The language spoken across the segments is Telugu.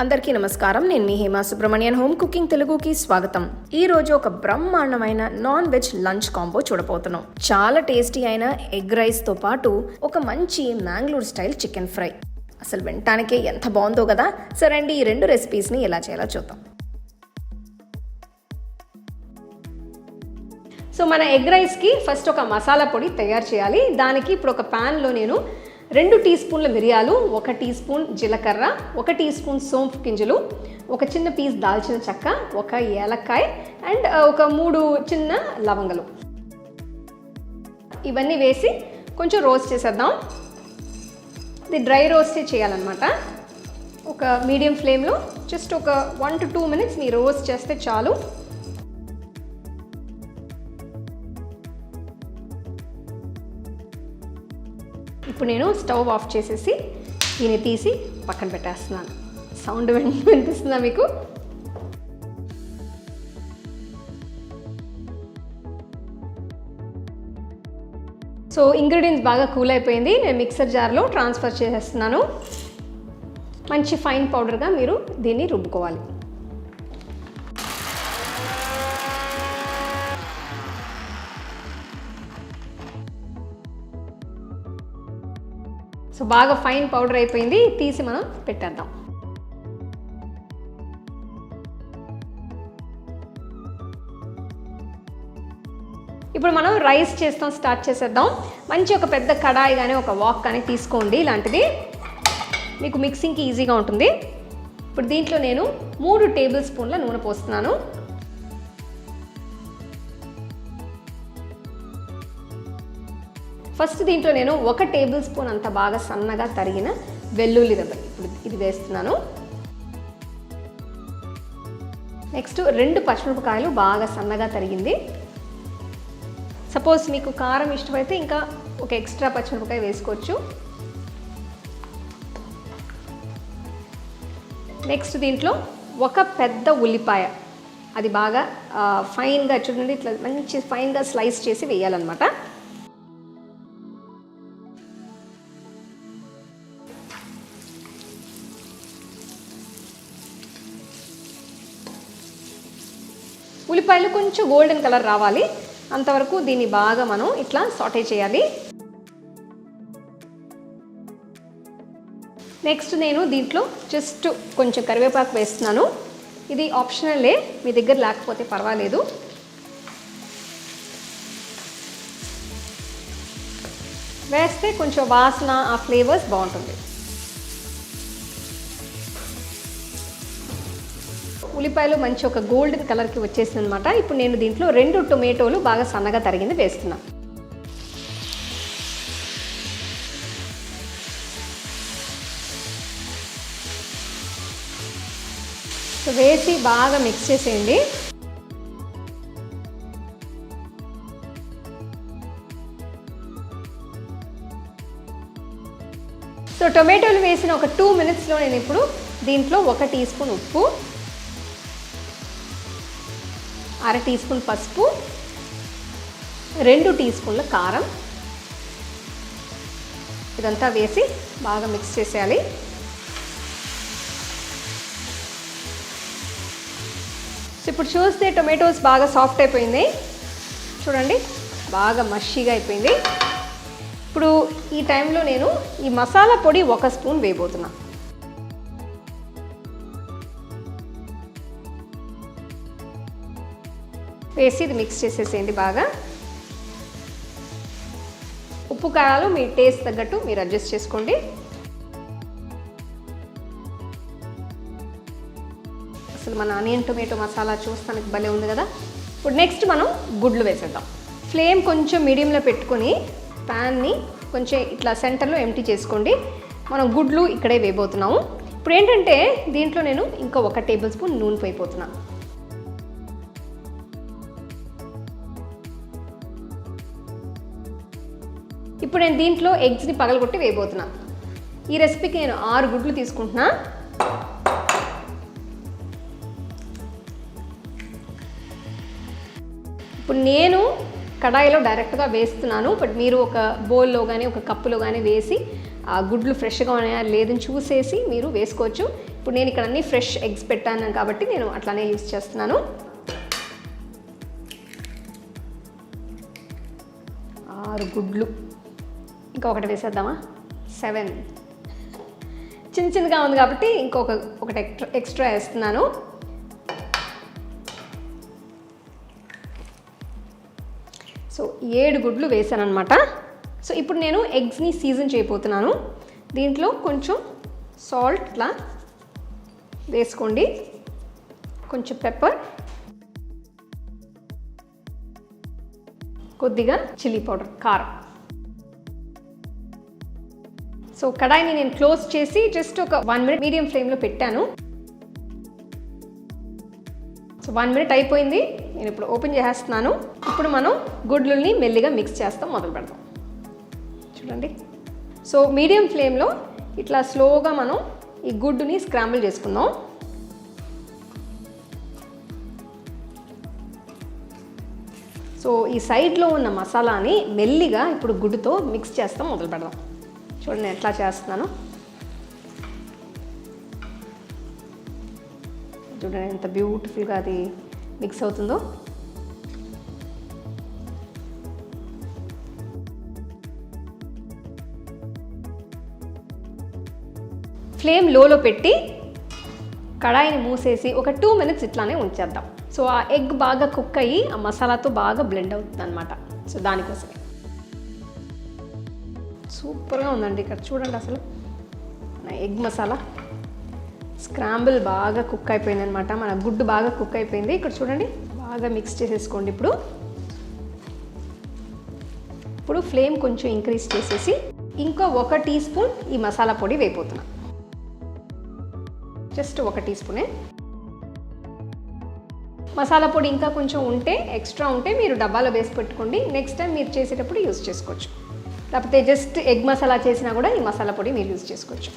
అందరికీ నమస్కారం. నేను మీ హేమా సుబ్రహ్మణ్యన్. హోమ్ కుకింగ్ తెలుగుకి స్వాగతం. ఈ రోజు ఒక బ్రహ్మాండమైన నాన్ వెజ్ లంచ్ కాంబో చూడబోతున్నాం. చాలా టేస్టీ అయిన ఎగ్ రైస్తో పాటు ఒక మంచి మ్యాంగ్లూర్ స్టైల్ చికెన్ ఫ్రై. అసలు వినటానికే ఎంత బాగుందో కదా? సరే అండి ఈ రెండు రెసిపీస్ని ఎలా చేయాలో చూద్దాం. సో మన ఎగ్ రైస్కి ఫస్ట్ ఒక మసాలా పొడి తయారు చేయాలి. దానికి ఇప్పుడు ఒక ప్యాన్లో నేను రెండు టీ స్పూన్ల మిరియాలు ఒక టీ స్పూన్ జీలకర్ర ఒక టీ స్పూన్ సోంపు గింజలు ఒక చిన్న పీస్ దాల్చిన చెక్క ఒక ఏలక్కాయ అండ్ ఒక మూడు చిన్న లవంగలు. ఇవన్నీ వేసి కొంచెం రోస్ట్ చేసేద్దాం. ఇది డ్రై రోస్టే చేయాలన్నమాట. ఒక మీడియం ఫ్లేమ్లో జస్ట్ ఒక వన్ టు టూ మినిట్స్ మీరు రోస్ట్ చేస్తే చాలు. ఇప్పుడు నేను స్టవ్ ఆఫ్ చేసేసి దీన్ని తీసి పక్కన పెట్టేస్తున్నాను. సౌండ్ వినిపిస్తుందా మీకు? సో ఇంగ్రీడియంట్స్ బాగా కూల్ అయిపోయింది. నేను మిక్సర్ జార్లో ట్రాన్స్ఫర్ చేసేస్తున్నాను. మంచి ఫైన్ పౌడర్గా మీరు దీన్ని రుబ్బుకోవాలి. సో బాగా ఫైన్ పౌడర్ అయిపోయింది తీసి మనం పెట్టేద్దాం. ఇప్పుడు మనం రైస్ చేస్తాం స్టార్ట్ చేసేద్దాం. మంచి ఒక పెద్ద కడాయి కానీ ఒక వాక్ కానీ తీసుకోండి ఇలాంటిది. మీకు మిక్సింగ్కి ఈజీగా ఉంటుంది. ఇప్పుడు దీంట్లో నేను మూడు టేబుల్ స్పూన్ల నూనె పోస్తున్నాను. ఫస్ట్ దీంట్లో నేను ఒక టేబుల్ స్పూన్ అంత బాగా సన్నగా తరిగిన వెల్లుల్లి దెబ్బ ఇప్పుడు ఇది వేస్తున్నాను. నెక్స్ట్ రెండు పచ్చిమిరపకాయలు బాగా సన్నగా తరిగింది. సపోజ్ మీకు కారం ఇష్టమైతే ఇంకా ఒక ఎక్స్ట్రా పచ్చిమిరపకాయ వేసుకోవచ్చు. నెక్స్ట్ దీంట్లో ఒక పెద్ద ఉల్లిపాయ. అది బాగా ఫైన్గా చూడండి ఇట్లా మంచి ఫైన్గా స్లైస్ చేసి వేయాలన్నమాట. ఉల్లిపాయలు కొంచెం గోల్డెన్ కలర్ రావాలి. అంతవరకు దీన్ని బాగా మనం ఇట్లా సాటే చేయాలి. నెక్స్ట్ నేను దీంట్లో జస్ట్ కొంచెం కరివేపాకు వేస్తున్నాను. ఇది ఆప్షనలే మీ దగ్గర లేకపోతే పర్వాలేదు. వేస్తే కొంచెం వాసన ఆ ఫ్లేవర్స్ బాగుంటుంది. ఉల్లిపాయలు మంచి ఒక గోల్డెన్ కలర్కి వచ్చేసింది అనమాట ఇప్పుడు నేను దీంట్లో రెండు టొమాటోలు బాగా సన్నగా తరిగింది వేస్తున్నా. సో వేసి బాగా మిక్స్ చేసేయండి. సో టొమాటోలు వేసిన ఒక టూ మినిట్స్లో నేను ఇప్పుడు దీంట్లో ఒక టీ స్పూన్ ఉప్పు అర టీ స్పూన్ పసుపు రెండు టీ స్పూన్ల కారం. ఇదంతా వేసి బాగా మిక్స్ చేసేయాలి. సో ఇప్పుడు చూస్తే టొమాటోస్ బాగా సాఫ్ట్ అయిపోయింది. చూడండి బాగా మషిగా అయిపోయింది. ఇప్పుడు ఈ టైంలో నేను ఈ మసాలా పొడి ఒక స్పూన్ వేయబోతున్నా. వేసి ఇది మిక్స్ చేసేసేయండి బాగా. ఉప్పు కారాలు మీ టేస్ట్ తగ్గట్టు మీరు అడ్జస్ట్ చేసుకోండి. అసలు మన ఆనియన్ టొమాటో మసాలా చూస్తానికి భలే ఉంది కదా. ఇప్పుడు నెక్స్ట్ మనం గుడ్లు వేసేద్దాం. ఫ్లేమ్ కొంచెం మీడియంలో పెట్టుకొని ప్యాన్ని కొంచెం ఇట్లా సెంటర్లో ఎంటీ చేసుకోండి. మనం గుడ్లు ఇక్కడే వేయబోతున్నాము. ఇప్పుడు ఏంటంటే దీంట్లో నేను ఇంకా ఒక టేబుల్ స్పూన్ నూనె పోయిపోతున్నాను ఇప్పుడు నేను దీంట్లో ఎగ్స్ని పగలగొట్టి వేయబోతున్నా. ఈ రెసిపీకి నేను ఆరు గుడ్లు తీసుకుంటున్నా. ఇప్పుడు నేను కడాయిలో డైరెక్ట్గా వేస్తున్నాను. బట్ మీరు ఒక బౌల్లో కానీ ఒక కప్పులో కానీ వేసి ఆ గుడ్లు ఫ్రెష్గా ఉన్నాయా లేదని చూసేసి మీరు వేసుకోవచ్చు. ఇప్పుడు నేను ఇక్కడ అన్ని ఫ్రెష్ ఎగ్స్ పెట్టాను కాబట్టి నేను అట్లానే యూస్ చేస్తున్నాను. ఆరు గుడ్లు. ఇంకొకటి వేసేద్దామా? సెవెన్. చిన్న చిన్నగా ఉంది కాబట్టి ఇంకొక ఒకటి ఎక్స్ట్రా ఎక్స్ట్రా వేస్తున్నాను. సో ఏడు గుడ్లు వేసాను అనమాట సో ఇప్పుడు నేను ఎగ్స్ని సీజన్ చేయబోతున్నాను. దీంట్లో కొంచెం సాల్ట్ ఇట్లా వేసుకోండి. కొంచెం పెప్పర్. కొద్దిగా చిల్లీ పౌడర్ కారం. సో కడాయిని నేను క్లోజ్ చేసి జస్ట్ ఒక వన్ మినిట్ మీడియం ఫ్లేమ్లో పెట్టాను. సో వన్ మినిట్ అయిపోయింది. నేను ఇప్పుడు ఓపెన్ చేసేస్తున్నాను. ఇప్పుడు మనం గుడ్లని మెల్లిగా మిక్స్ చేస్తాం మొదలు పెడదాం చూడండి. సో మీడియం ఫ్లేమ్లో ఇట్లా స్లోగా మనం ఈ గుడ్డుని స్క్రాంబుల్ చేసుకుందాం. సో ఈ సైడ్లో ఉన్న మసాలాని మెల్లిగా ఇప్పుడు గుడ్డుతో మిక్స్ చేస్తాం మొదలు పెడదాం. చూడండి ఎట్లా చేస్తున్నాను. చూడండి ఎంత బ్యూటిఫుల్గా అది మిక్స్ అవుతుందో. ఫ్లేమ్ లోలో పెట్టి కడాయిని మూసేసి ఒక టూ మినిట్స్ ఇట్లానే ఉంచేద్దాం. సో ఆ ఎగ్ బాగా కుక్ అయ్యి ఆ మసాలాతో బాగా బ్లెండ్ అవుతుంది అనమాట సో దానికోసమే. సూపర్గా ఉందండి. ఇక్కడ చూడండి అసలు. ఎగ్ మసాలా. స్క్రాంబుల్ బాగా కుక్ అయిపోయింది అనమాట మన గుడ్డు బాగా కుక్ అయిపోయింది. ఇక్కడ చూడండి బాగా మిక్స్ చేసేసుకోండి ఇప్పుడు. ఇప్పుడు ఫ్లేమ్ కొంచెం ఇంక్రీజ్ చేసేసి ఇంకో ఒక టీ స్పూన్ ఈ మసాలా పొడి వేయిపోతున్నా జస్ట్ ఒక టీ స్పూనే మసాలా పొడి ఇంకా కొంచెం ఉంటే ఎక్స్ట్రా ఉంటే మీరు డబ్బాలో వేసి పెట్టుకోండి. నెక్స్ట్ టైం మీరు చేసేటప్పుడు యూస్ చేసుకోవచ్చు. లేకపోతే జస్ట్ ఎగ్ మసాలా చేసినా కూడా ఈ మసాలా పొడి మీరు యూజ్ చేసుకోవచ్చు.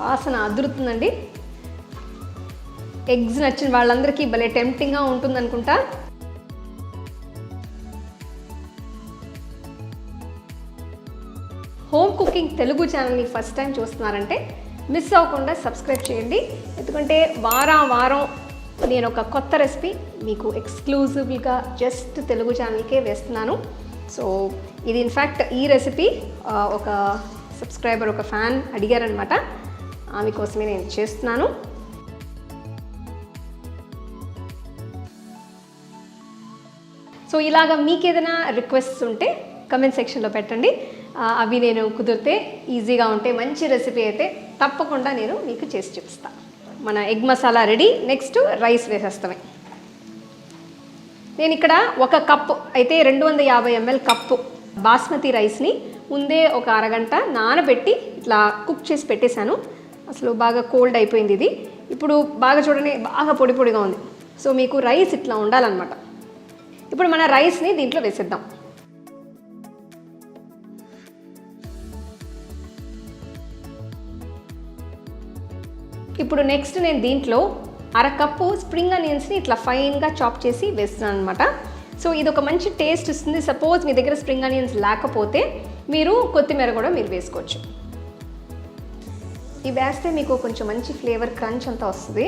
వాసన అదురుతుందండి. ఎగ్స్ నచ్చిన వాళ్ళందరికీ భలే టెంప్టింగ్గా ఉంటుంది అనుకుంటా. హోమ్ కుకింగ్ తెలుగు ఛానల్ని ఫస్ట్ టైం చూస్తున్నారంటే మిస్ అవ్వకుండా సబ్స్క్రైబ్ చేయండి. ఎందుకంటే వారం వారం నేను ఒక కొత్త రెసిపీ మీకు ఎక్స్క్లూజివ్గా జస్ట్ తెలుగు ఛానల్కే వేస్తున్నాను. సో ఇది ఇన్ఫ్యాక్ట్ ఈ రెసిపీ ఒక సబ్స్క్రైబర్ ఒక ఫ్యాన్ అడిగారనమాట ఆమె కోసమే నేను చేస్తున్నాను. సో ఇలాగ మీకు ఏదైనా రిక్వెస్ట్స్ ఉంటే కమెంట్ సెక్షన్లో పెట్టండి. అవి నేను కుదిరితే ఈజీగా ఉంటే మంచి రెసిపీ అయితే తప్పకుండా నేను మీకు చేసి చూపిస్తాను మన egg masala ready next rice వేసేస్తామే. నేను ఇక్కడ ఒక కప్పు అయితే రెండు వందల యాభై ఎంఎల్ కప్పు బాస్మతి రైస్ని ముందే ఒక అరగంట నానబెట్టి ఇట్లా కుక్ చేసి పెట్టేశాను. అసలు బాగా కోల్డ్ అయిపోయింది ఇది. ఇప్పుడు బాగా చూడండి బాగా పొడి పొడిగా ఉంది. సో మీకు రైస్ ఇట్లా ఉండాలన్నమాట. ఇప్పుడు మన రైస్ని దీంట్లో వేసేద్దాం. ఇప్పుడు నెక్స్ట్ నేను దీంట్లో అరకప్పు స్ప్రింగ్ ఆనియన్స్ని ఇట్లా ఫైన్గా చాప్ చేసి వేస్తున్నాను అనమాట సో ఇది ఒక మంచి టేస్ట్ ఇస్తుంది సపోజ్ మీ దగ్గర స్ప్రింగ్ ఆనియన్స్ లేకపోతే మీరు కొత్తిమీర కూడా మీరు వేసుకోవచ్చు. ఇవి వేస్తే మీకు కొంచెం మంచి ఫ్లేవర్ క్రంచ్ అంతా వస్తుంది.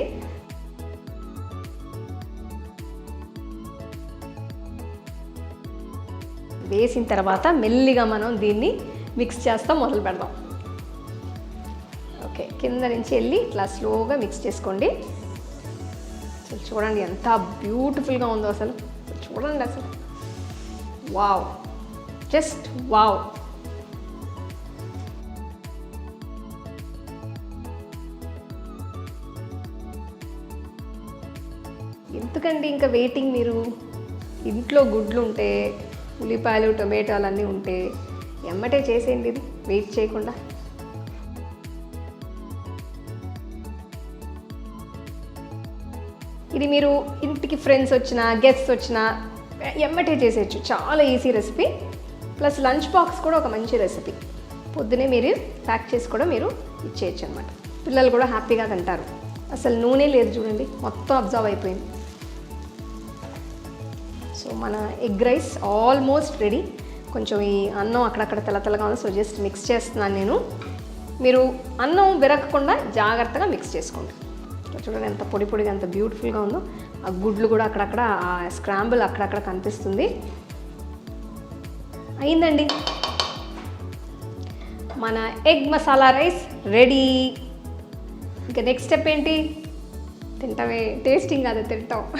వేసిన తర్వాత మెల్లిగా మనం దీన్ని మిక్స్ చేస్తాం మొదలు పెడదాం. ఓకే కింద నుంచి వెళ్ళి ఇట్లా స్లోగా మిక్స్ చేసుకోండి. చూడండి ఎంత బ్యూటిఫుల్గా ఉందో అసలు. చూడండి అసలు. వావ్ జస్ట్ వావ్ ఎందుకండి ఇంకా వెయిటింగ్ మీరు? ఇంట్లో గుడ్లు ఉంటే ఉల్లిపాయలు టొమాటోలు అన్నీ ఉంటే ఎమ్మటే చేసేయండి ఇది. వెయిట్ చేయకుండా. ఇది మీరు ఇంటికి ఫ్రెండ్స్ వచ్చినా గెస్ట్స్ వచ్చినా ఎమ్మటే చేసేయచ్చు. చాలా easy recipe plus lunch box కూడా ఒక మంచి రెసిపీ పొద్దునే మీరు ప్యాక్ చేసి కూడా మీరు ఇచ్చేయచ్చు అనమాట పిల్లలు కూడా హ్యాపీగా తింటారు. అసలు నూనె లేదు చూడండి. మొత్తం అబ్జర్వ్ అయిపోయింది. సో మన ఎగ్ రైస్ ఆల్మోస్ట్ రెడీ కొంచెం ఈ అన్నం అక్కడక్కడ తెల్ల తెల్లగా ఉంది. సో జస్ట్ మిక్స్ చేస్తున్నాను నేను. మీరు అన్నం విరగకుండా జాగ్రత్తగా మిక్స్ చేసుకోండి. చూడండి ఎంత పొడి పొడిగా ఎంత బ్యూటిఫుల్గా ఉందో. ఆ గుడ్లు కూడా అక్కడక్కడ ఆ స్క్రాంబుల్ అక్కడక్కడ కనిపిస్తుంది. అయిందండి. మన ఎగ్ మసాలా రైస్ రెడీ ఇంకా నెక్స్ట్ స్టెప్ ఏంటి? తింటావే. టేస్టింగ్ అది తింటాం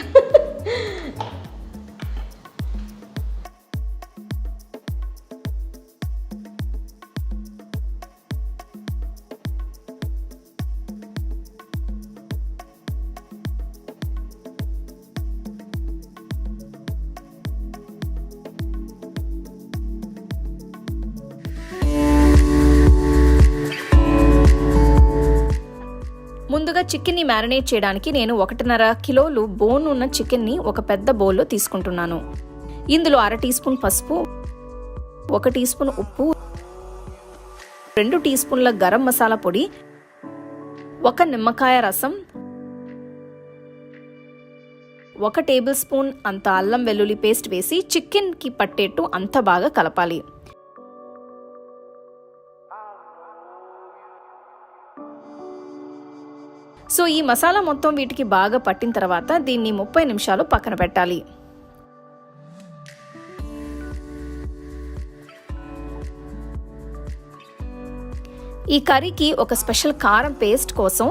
చికెన్ని మ్యారినేట్ చేయడానికి నేను ఒకటిన్నర కిలోలు బోన్ ఉన్న చికెన్ని ఒక పెద్ద బౌల్లో తీసుకుంటున్నాను. ఇందులో అర టీ స్పూన్ పసుపు ఒక టీ స్పూన్ ఉప్పు రెండు టీ స్పూన్ల గరం మసాలా పొడి ఒక నిమ్మకాయ రసం ఒక టేబుల్ స్పూన్ అంత అల్లం వెల్లుల్లి పేస్ట్ వేసి చికెన్కి పట్టేట్టు అంత బాగా కలపాలి. సో ఈ మసాలా మొత్తం వీటికి బాగా పట్టిన తర్వాత దీన్ని ముప్పై నిమిషాలు పక్కన పెట్టాలి. ఈ కర్రీకి ఒక స్పెషల్ కారం పేస్ట్ కోసం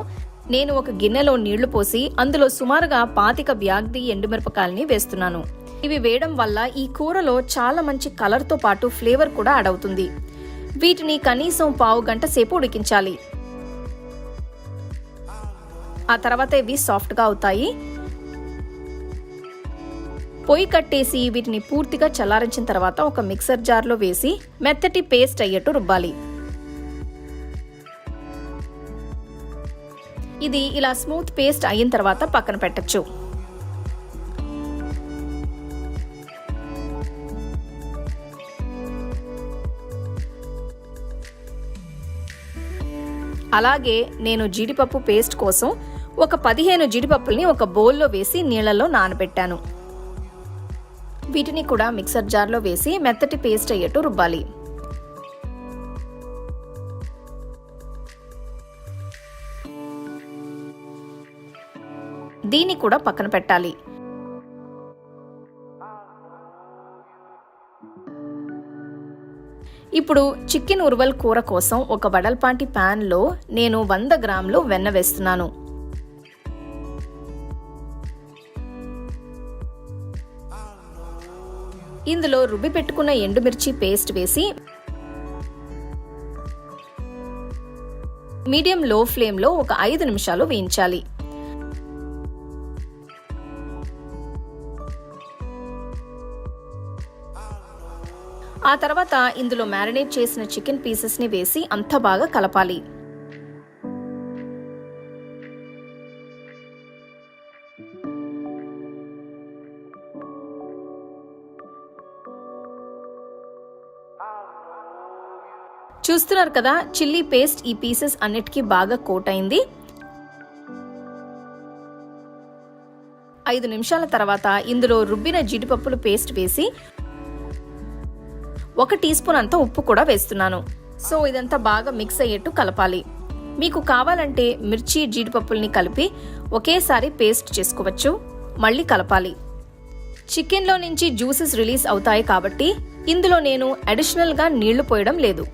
నేను ఒక గిన్నెలో నీళ్ళు పోసి అందులో సుమారుగా పాతిక బ్యాగ్ది ఎండుమిరపకాయల్ని వేస్తున్నాను. ఇవి వేయడం వల్ల ఈ కూరలో చాలా మంచి కలర్తో పాటు ఫ్లేవర్ కూడా యాడ్ అవుతుంది. వీటిని కనీసం పావు గంట సేపు ఉడికించాలి. ఆ తర్వాత ఇవి సాఫ్ట్గా అవుతాయి. పొయ్యి కట్టేసి వీటిని పూర్తిగా చల్లారించిన తర్వాత ఒక మిక్సర్ జార్లో వేసి మెత్తటి పేస్ట్ అయ్యేట్టు రుబ్బాలి. ఇది ఇలా స్మూత్ పేస్ట్ అయిన తర్వాత పక్కన పెట్టచ్చు. అలాగే నేను జీడిపప్పు పేస్ట్ కోసం ఒక పదిహేను జీడిపప్పుల్ని ఒక బౌల్లో వేసి నీళ్ళలో నానబెట్టాను. వీటిని కూడా మిక్సర్ జార్లో వేసి మెత్తటి పేస్ట్ అయ్యేట్టు రుబ్బాలి. దీన్ని కూడా పక్కన పెట్టాలి. ఇప్పుడు చికెన్ ఉరువల్ కూర కోసం ఒక వడల్పాంటి ప్యాన్లో నేను వంద గ్రాములు వెన్న వేస్తున్నాను. ఇందులో రుబ్బి పెట్టుకున్న ఎండుమిర్చి పేస్ట్ వేసి మీడియం లో ఫ్లేమ్లో ఒక ఐదు నిమిషాలు వేయించాలి. ఆ తర్వాత ఇందులో మ్యారినేట్ చేసిన చికెన్ పీసెస్ని వేసి అంత బాగా కలపాలి. చూస్తున్నారు కదా చిల్లీ పేస్ట్ ఈ పీసెస్ అన్నిటికీ బాగా కోట్ అయింది ఐదు నిమిషాల తర్వాత ఇందులో రుబ్బిన జీడిపప్పులు పేస్ట్ వేసి ఒక టీ స్పూన్ అంత ఉప్పు కూడా వేస్తున్నాను. సో ఇదంతా బాగా మిక్స్ అయ్యేట్టు కలపాలి. మీకు కావాలంటే మిర్చి జీడిపప్పుల్ని కలిపి ఒకేసారి పేస్ట్ చేసుకోవచ్చు. మళ్ళీ కలపాలి. చికెన్లో నుంచి జ్యూసెస్ రిలీజ్ అవుతాయి కాబట్టి ఇందులో నేను అడిషనల్గా నీళ్ళు పోయడం లేదు.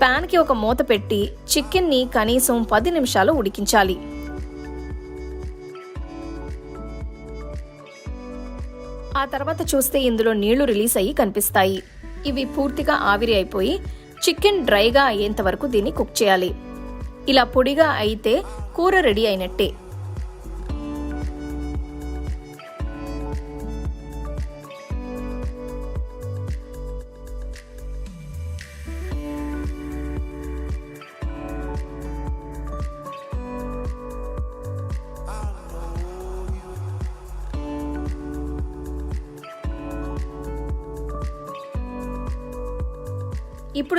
ప్యాన్కి ఒక మూత పెట్టి చికెన్ని కనీసం పది నిమిషాలు ఉడికించాలి. ఆ తర్వాత చూస్తే ఇందులో నీళ్ళు రిలీజ్ అయ్యి కనిపిస్తాయి. ఇవి పూర్తిగా ఆవిరి అయిపోయి చికెన్ డ్రైగా అయ్యేంత వరకు దీన్ని కుక్ చేయాలి. ఇలా పొడిగా అయితే కూర రెడీ అయినట్టే.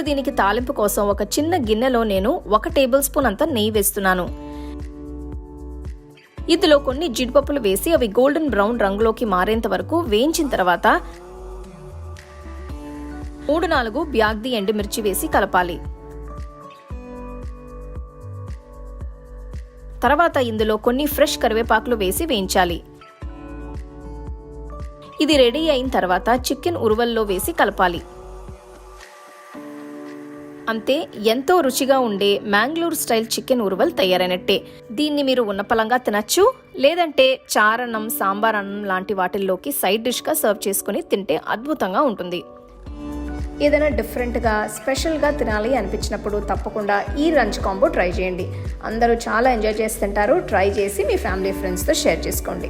ఇప్పుడు దీనికి తాలింపు కోసం ఒక చిన్న గిన్నెలో నేను ఒక టేబుల్ స్పూన్ అంత నెయ్యి వేస్తున్నాను. ఇందులో కొన్ని జీడిపప్పులు వేసి అవి గోల్డెన్ బ్రౌన్ రంగులోకి మారేంత వరకు వేయించిన తర్వాత మూడు నాలుగు బ్యాగ్ది ఎండుమిర్చి వేసి కలపాలి. తర్వాత ఇందులో కొన్ని ఫ్రెష్ కరివేపాకులు వేసి వేయించాలి. ఇది రెడీ అయిన తర్వాత చికెన్ ఉరువల్లో వేసి కలపాలి. అంతే ఎంతో రుచిగా ఉండే మ్యాంగ్లూర్ స్టైల్ చికెన్ ఉరువల్ తయారైనట్టే. దీన్ని మీరు ఉన్నపలంగా తినచ్చు లేదంటే చారన్నం సాంబార్ అన్నం లాంటి వాటిల్లోకి సైడ్ డిష్గా సర్వ్ చేసుకుని తింటే అద్భుతంగా ఉంటుంది. ఏదైనా డిఫరెంట్గా స్పెషల్గా తినాలి అనిపించినప్పుడు తప్పకుండా ఈ రంచ్ కాంబో ట్రై చేయండి. అందరూ చాలా ఎంజాయ్ చేస్తుంటారు ట్రై చేసి మీ ఫ్యామిలీ ఫ్రెండ్స్తో షేర్ చేసుకోండి.